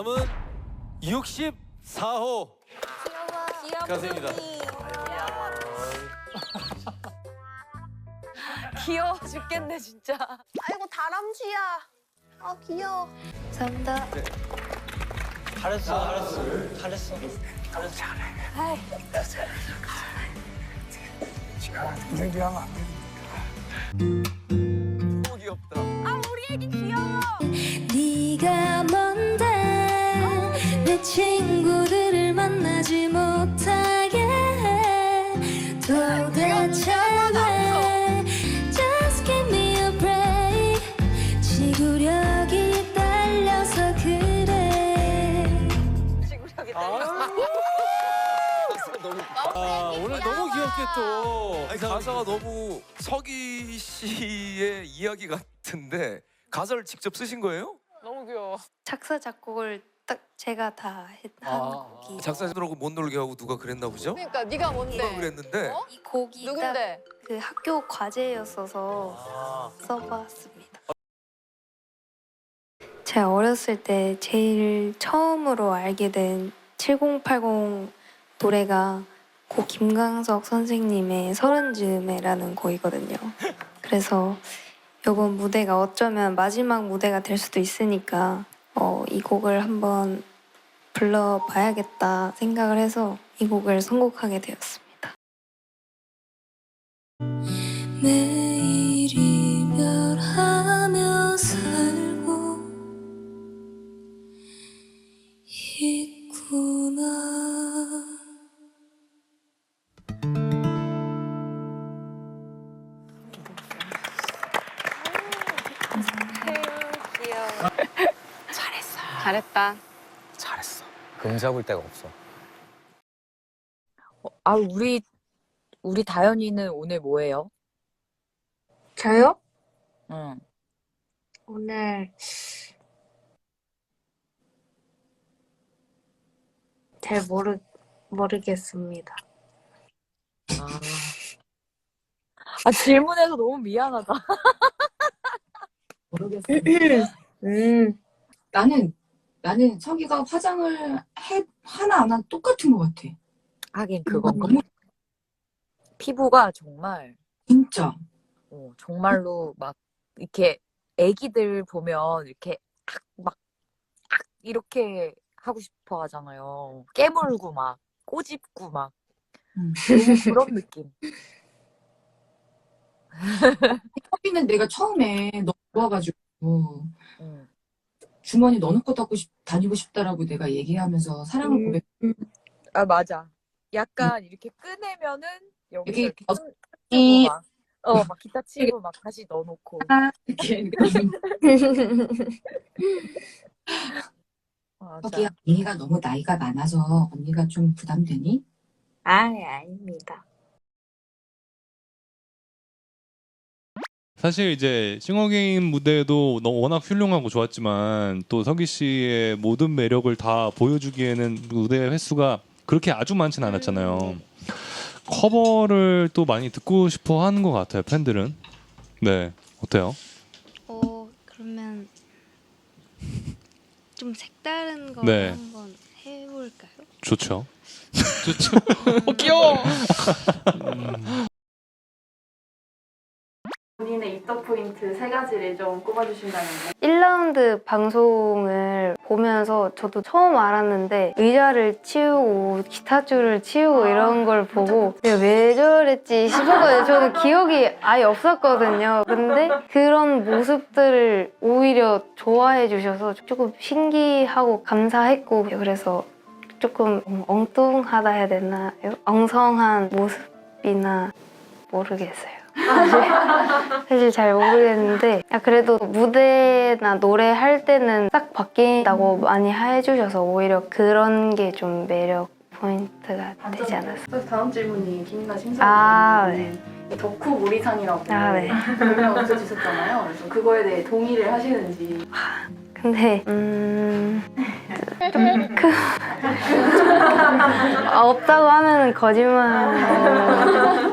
다음은 64호 귀여워. 가수입니다. 귀여워 죽겠네 진짜. 아이고 다람쥐야. 아 귀여워. 감사합니다. 잘했어, 잘했어, 잘했어. 너무 귀엽다. 네가 내 친구들을 만나지 못하게 해 도대체 왜 Just give me a break 지구력이 딸려서 그래 아, 오늘 너무 귀엽게 또. 아니, 가사가 너무 서기 씨의 이야기 같은데 가사를 직접 쓰신 거예요? 너무 귀여워. 작사 작곡을 딱 제가 다 했던 곡이 작사들하고 못 놀게 하고 누가 그랬나 보죠? 그러니까 네가 뭔데? 누가 그랬는데 어? 이 곡이 딱 누군데? 그 학교 과제였어서 써봤습니다. 제가 어렸을 때 제일 처음으로 알게 된 7080 노래가 고 김광석 선생님의 서른 즈음에라는 곡이거든요. 그래서 이번 무대가 어쩌면 마지막 무대가 될 수도 있으니까 어, 이 곡을 한번 불러봐야겠다 생각을 해서 이 곡을 선곡하게 되었습니다. 잘했다. 잘했어. 금 잡을 데가 없어. 아, 우리, 우리 다현이는 오늘 뭐예요? 저요? 응. 오늘 잘 모르 모르겠습니다. 아. 아, 질문해서 너무 미안하다. 모르겠어. 음, 나는 나는 석이가 화장을 해 하나 안 하나 똑같은 것 같아. 하긴 그건 너무 피부가 정말, 진짜. 어, 정말로 막, 이렇게, 애기들 보면, 이렇게, 악, 막, 악, 이렇게 하고 싶어 하잖아요. 깨물고 막, 꼬집고 막, 음. 그런 느낌. 석이는 내가 처음에 너무 좋아가지고 응. 주머니 넣어놓고 다고 싶, 다니고 싶다라고 내가 얘기하면서 사랑을 음. 고백. 아, 맞아. 약간 이렇게 꺼내면은, 여기서 이렇게 이렇게 어- 끈- 이- 끈 막, 어, 막 기타 치고 막 다시 넣어놓고. 이렇게 맞아. 석이야 언니가 너무 나이가 많아서 언니가 좀 부담되니? 아, 아닙니다. 사실 이제 싱어게인 무대도 너무 워낙 훌륭하고 좋았지만 또 서기 씨의 모든 매력을 다 보여주기에는 무대 횟수가 그렇게 아주 많진 않았잖아요. 커버를 또 많이 듣고 싶어 하는 것 같아요 팬들은. 네 어때요? 어 그러면 좀 색다른 거 네. 한번 해볼까요? 좋죠. 귀여워. 본인의 포인트 세 가지를 좀 꼽아주신다면요? 1라운드 방송을 보면서 저도 처음 알았는데 의자를 치우고 기타줄을 치우고 이런 걸 보고 내가 왜 저랬지 싶었거든요. 저는 기억이 아예 없었거든요. 근데 그런 모습들을 오히려 좋아해 주셔서 조금 신기하고 감사했고 그래서 조금 엉뚱하다 해야 되나요? 엉성한 모습이나 모르겠어요. 사실, 사실 잘 모르겠는데 아, 그래도 무대나 노래 할 때는 싹 바뀐다고 많이 해주셔서 오히려 그런 게 좀 매력 포인트가 되지 않았어요. 그래서 다음 질문이 김나 심사. 아, 네. 덕후 모리산이라고 아, 네. 별명 붙여주셨잖아요. 그래서 그거에 대해 동의를 하시는지. 근데 음... 좀 크... 아, 없다고 하면 거짓말